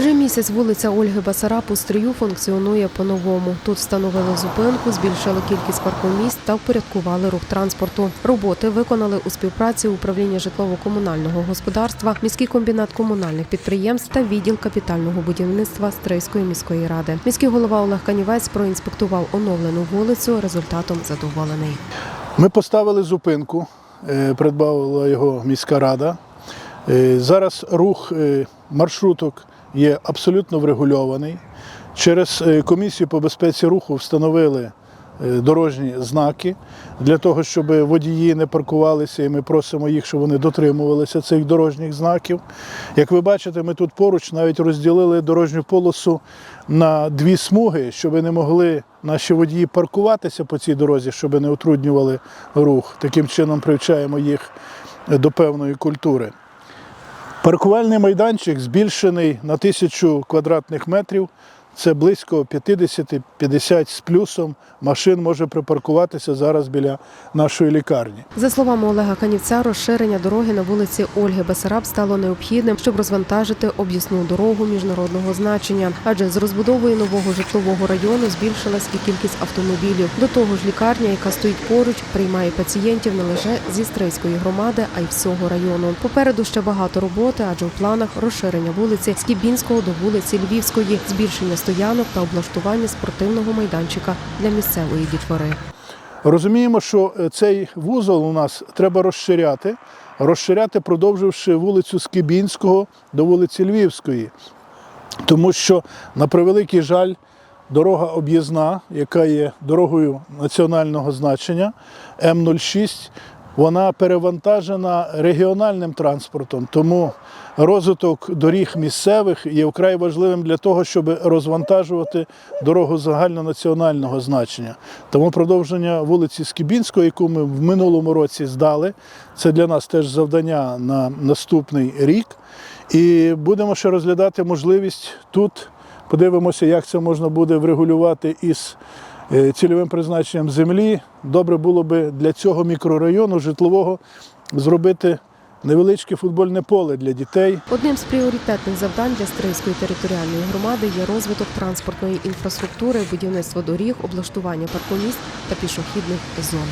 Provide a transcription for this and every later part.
Вже місяць вулиця Ольги Басараб у Стрию функціонує по-новому. Тут встановили зупинку, збільшили кількість паркомісць та впорядкували рух транспорту. Роботи виконали у співпраці управління житлово-комунального господарства, міський комбінат комунальних підприємств та відділ капітального будівництва Стрийської міської ради. Міський голова Олег Канівець проінспектував оновлену вулицю. Результатом задоволений. Ми поставили зупинку, е, придбала його міська рада. Е, Зараз рух е, маршруток є абсолютно врегульований. Через е, комісію по безпеці руху встановили дорожні знаки для того, щоб водії не паркувалися, і ми просимо їх, щоб вони дотримувалися цих дорожніх знаків. Як ви бачите, ми тут поруч навіть розділили дорожню полосу на дві смуги, щоб не могли наші водії паркуватися по цій дорозі, щоб не утруднювали рух. Таким чином привчаємо їх до певної культури. Паркувальний майданчик збільшений на тисячу квадратних метрів. Це близько 50-50 з плюсом машин може припаркуватися зараз біля нашої лікарні. За словами Олега Канівця, розширення дороги на вулиці Ольги Бесараб стало необхідним, щоб розвантажити об'їзну дорогу міжнародного значення. Адже з розбудовою нового житлового району збільшилась і кількість автомобілів. До того ж, лікарня, яка стоїть поруч, приймає пацієнтів не лише зі Стрийської громади, а й всього району. Попереду ще багато роботи, адже в планах розширення вулиці з Кібінського до вулиці Львівської, збільшення стоянок та облаштування спортивного майданчика для місцевої дітвори. Розуміємо, що е, цей вузол у нас треба розширяти, розширяти, продовживши вулицю Скибінського до вулиці Львівської. Тому що, на превеликий жаль, дорога об'їзна, яка є дорогою національного значення М06, вона перевантажена регіональним транспортом. Тому розвиток доріг місцевих є вкрай важливим для того, щоб розвантажувати дорогу загальнонаціонального значення. Тому продовження вулиці Скібінської, яку ми в минулому році здали, це для нас теж завдання на наступний рік. І будемо ще розглядати можливість тут. Подивимося, як це можна буде врегулювати із цільовим призначенням землі. Добре було би для цього мікрорайону житлового зробити невеличке футбольне поле для дітей. Одним з пріоритетних завдань для Стрийської територіальної громади є розвиток транспортної інфраструктури, будівництво доріг, облаштування паркомісць та пішохідних зон.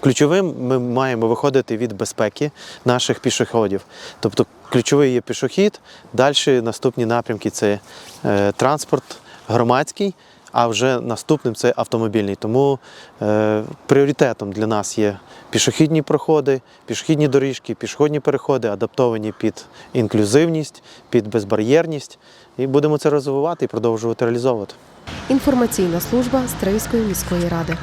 Ключовим ми маємо виходити від безпеки наших пішоходів. Тобто ключовий є пішохід, далі наступні напрямки це е, транспорт громадський, а вже наступним це автомобільний. Тому е, пріоритетом для нас є пішохідні проходи, пішохідні доріжки, пішохідні переходи, адаптовані під інклюзивність, під безбар'єрність. І будемо це розвивати і продовжувати реалізовувати. Інформаційна служба Стрийської міської ради.